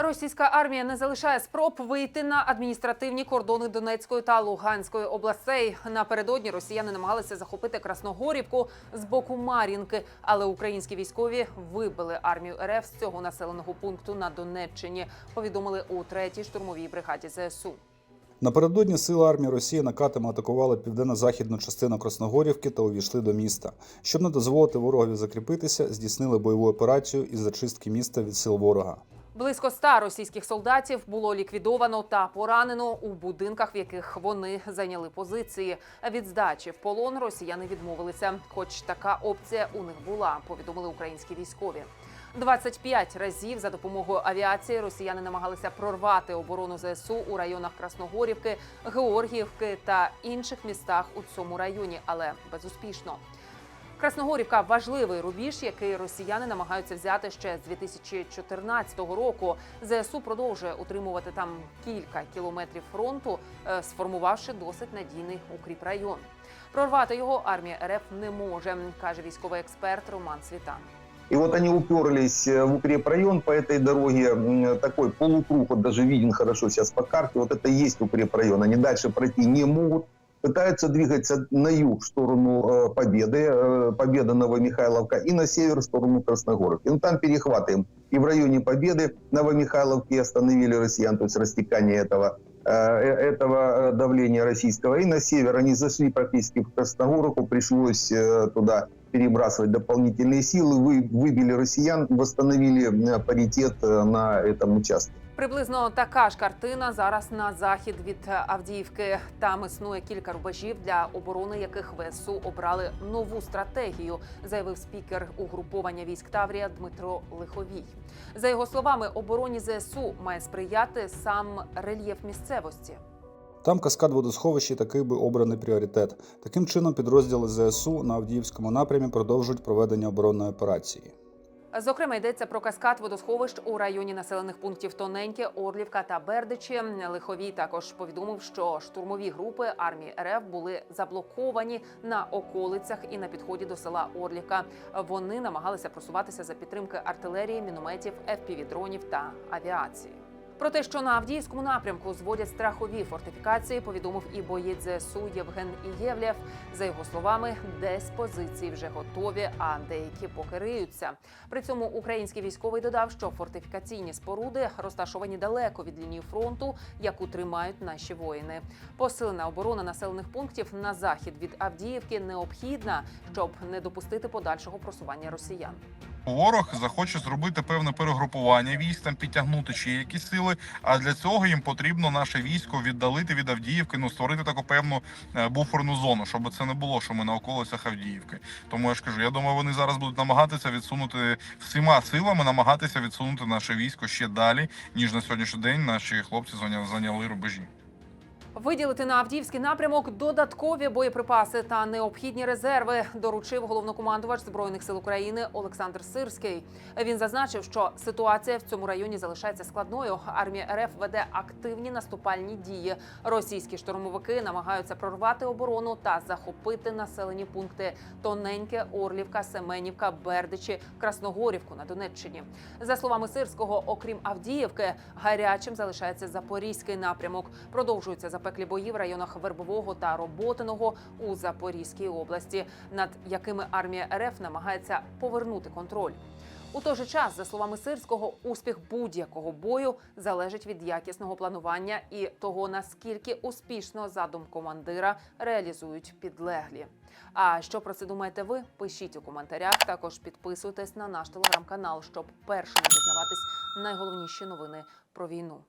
Російська армія не залишає спроб вийти на адміністративні кордони Донецької та Луганської областей. Напередодні росіяни намагалися захопити Красногорівку з боку Мар'їнки, але українські військові вибили армію РФ з цього населеного пункту на Донеччині. Повідомили у третій штурмовій бригаді ЗСУ. Напередодні сили армії Росії накатами атакували південно-західну частину Красногорівки та увійшли до міста. Щоб не дозволити ворогові закріпитися, здійснили бойову операцію із зачистки міста від сил ворога. Близько ста російських солдатів було ліквідовано та поранено у будинках, в яких вони зайняли позиції. Від здачі в полон росіяни відмовилися, хоч така опція у них була. Повідомили українські військові. 25 разів за допомогою авіації росіяни намагалися прорвати оборону ЗСУ у районах Красногорівки, Георгіївки та інших містах у цьому районі, але безуспішно. Красногорівка важливий рубіж, який росіяни намагаються взяти ще з 2014 року. ЗСУ продовжує утримувати там кілька кілометрів фронту, е, сформувавши досить надійний укріпрайон. Прорвати його армія РФ не може, каже військовий експерт Роман Світан. И вот они уперлись э, в укрепрайон по этой дороге, м, такой полукруг, вот даже виден хорошо сейчас по карте, вот это и есть укрепрайон. Они дальше пройти не могут, пытаются двигаться на юг в сторону э, Победы, э, Победа Новомихайловка, и на север в сторону Красногоровки. Ну, там перехватываем. И в районе Победы Новомихайловки остановили россиян, то есть растекание этого э, этого давления российского. И на север они зашли практически в Красногоровку, пришлось туда перебрасывать дополнительные силы, вы, выбили россиян, восстановили паритет на этом участке. Приблизно така ж картина зараз на захід від Авдіївки. Там існує кілька рубежів, для оборони яких ВСУ обрали нову стратегію, заявив спікер угруповання військ Таврія Дмитро Лиховій. За його словами, обороні ЗСУ має сприяти сам рельєф місцевості. Там каскад водосховища і такий би обраний пріоритет. Таким чином, підрозділи ЗСУ на Авдіївському напрямі продовжують проведення оборонної операції. Зокрема, йдеться про каскад водосховищ у районі населених пунктів Тоненьке, Орлівка та Бердичі. Лиховій також повідомив, що штурмові групи армії РФ були заблоковані на околицях і на підході до села Орлівка. Вони намагалися просуватися за підтримки артилерії, мінометів, FPV-дронів та авіації. Про те, що на Авдіївському напрямку зводять страхові фортифікації, повідомив і боєць ЗСУ Євген Ієвлєв. За його словами, десь позиції вже готові, а деякі поки риються. При цьому український військовий додав, що фортифікаційні споруди розташовані далеко від лінії фронту, яку тримають наші воїни. Посилена оборона населених пунктів на захід від Авдіївки необхідна, щоб не допустити подальшого просування росіян. Ворог захоче зробити певне перегрупування військ, там підтягнути ще якісь сили. А для цього їм потрібно наше військо віддалити від Авдіївки, ну створити таку певну е, буферну зону, щоб це не було, що ми на околицях Авдіївки. Тому я ж кажу, я думаю, вони зараз будуть намагатися відсунути всіма силами, намагатися відсунути наше військо ще далі, ніж на сьогоднішній день наші хлопці зайняли- зайняли рубежі. Виділити на Авдіївський напрямок додаткові боєприпаси та необхідні резерви доручив головнокомандувач збройних сил України Олександр Сирський. Він зазначив, що ситуація в цьому районі залишається складною. Армія РФ веде активні наступальні дії. Російські штурмовики намагаються прорвати оборону та захопити населені пункти Тоненьке, Орлівка, Семенівка, Бердичі, Красногорівку на Донеччині. За словами Сирського, окрім Авдіївки, гарячим залишається Запорізький напрямок. Продовжуються запеклі бої в районах Вербового та Роботиного у Запорізькій області, над якими армія РФ намагається повернути контроль. У той же час, за словами Сирського, успіх будь-якого бою залежить від якісного планування і того, наскільки успішно задум командира реалізують підлеглі. А що про це думаєте ви? Пишіть у коментарях. Також підписуйтесь на наш телеграм-канал, щоб першими дізнаватись найголовніші новини про війну.